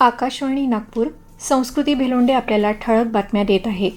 आकाशवाणी नागपूर संस्कृती भेलोंडे आपल्याला ठळक बातम्या देत आहे.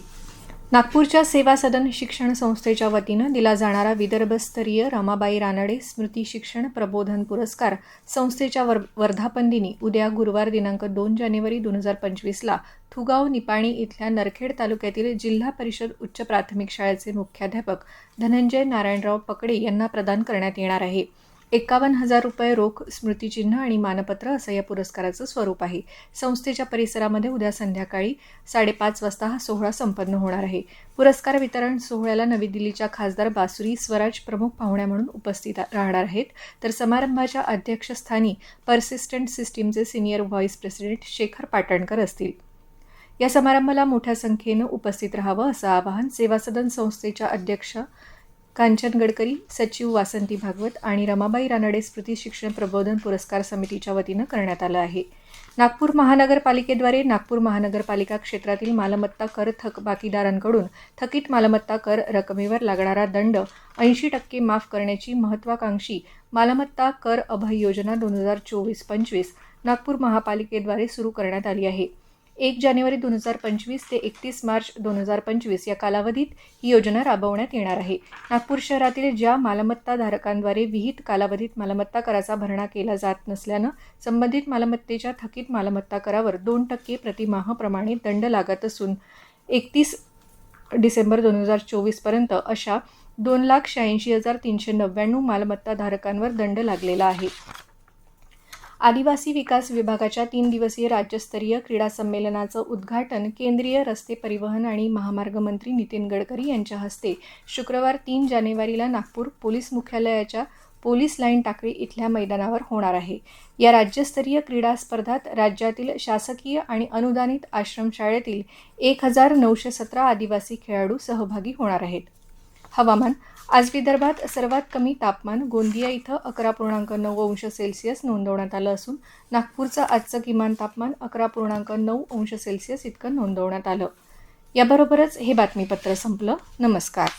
नागपूरच्या सेवा सदन शिक्षण संस्थेच्या वतीनं दिला जाणारा विदर्भस्तरीय रमाबाई रानडे स्मृती शिक्षण प्रबोधन पुरस्कार संस्थेच्या वर वर्धापनदिनी उद्या गुरुवार दिनांक दोन जानेवारी दोन हजार पंचवीसला थुगाव निपाणी इथल्या नरखेड तालुक्यातील जिल्हा परिषद उच्च प्राथमिक शाळेचे मुख्याध्यापक धनंजय नारायणराव पकडे यांना प्रदान करण्यात येणार आहे. एकावन्न हजार रुपये रोख स्मृतिचिन्ह आणि मानपत्र असं या पुरस्काराचं स्वरूप आहे. संस्थेच्या परिसरामध्ये उद्या संध्याकाळी साडेपाच वाजता हा सोहळा संपन्न होणार आहे. पुरस्कार वितरण सोहळ्याला नवी दिल्लीच्या खासदार बासुरी स्वराज प्रमुख पाहुण्या म्हणून उपस्थित राहणार आहेत. तर समारंभाच्या अध्यक्षस्थानी पर्सिस्टंट सिस्टीमचे senior vice president Shekhar Patankar असतील. या समारंभाला मोठ्या संख्येनं उपस्थित राहावं असं आवाहन सेवा सदन संस्थेच्या अध्यक्ष कांचन गडकरी सचिव वासंती भागवत आणि रमाबाई रानडे स्मृती शिक्षण प्रबोधन पुरस्कार समितीच्या वतीनं करण्यात आलं आहे. नागपूर महानगरपालिकेद्वारे नागपूर महानगरपालिका क्षेत्रातील मालमत्ता कर थकबाकीदारांकडून थकीत मालमत्ता कर रकमेवर लागणारा दंड ऐंशी टक्के माफ करण्याची महत्त्वाकांक्षी मालमत्ता कर अभय योजना दोन हजार चोवीस पंचवीस नागपूर महापालिकेद्वारे सुरू करण्यात आली आहे. एक जानेवारी दोन हजार पंचवीस ते एकतीस मार्च दोन हजार पंचवीस या कालावधीत ही योजना राबवण्यात येणार आहे. नागपूर शहरातील ज्या मालमत्ताधारकांद्वारे विहित कालावधीत मालमत्ता कराचा भरणा केला जात नसल्यानं संबंधित मालमत्तेच्या थकीत मालमत्ता करावर दोन टक्के प्रतिमाहप्रमाणे दंड लागत असून एकतीस डिसेंबर दोन हजार चोवीसपर्यंत अशा दोन लाख शहाऐंशी हजार तीनशे नव्याण्णव मालमत्ताधारकांवर दंड लागलेला आहे. आदिवासी विकास विभागाच्या तीन दिवसीय राज्यस्तरीय क्रीडा संमेलनाचं उद्घाटन केंद्रीय रस्ते परिवहन आणि महामार्ग मंत्री नितीन गडकरी यांच्या हस्ते शुक्रवार तीन जानेवारीला नागपूर पोलीस मुख्यालयाच्या पोलीस लाईन टाकळी इथल्या मैदानावर होणार आहे. या राज्यस्तरीय क्रीडा स्पर्धात राज्यातील शासकीय आणि अनुदानित आश्रमशाळेतील एक हजार नऊशे सतरा आदिवासी खेळाडू सहभागी होणार आहेत. हवामान. आज विदर्भात सर्वात कमी तापमान गोंदिया इथं अकरा पूर्णांक नऊ अंश सेल्सिअस नोंदवण्यात आलं असून नागपूरचं आजचं किमान तापमान अकरा पूर्णांक नऊ अंश सेल्सिअस इतकं नोंदवण्यात आलं. याबरोबरच हे बातमीपत्र संपलं. नमस्कार.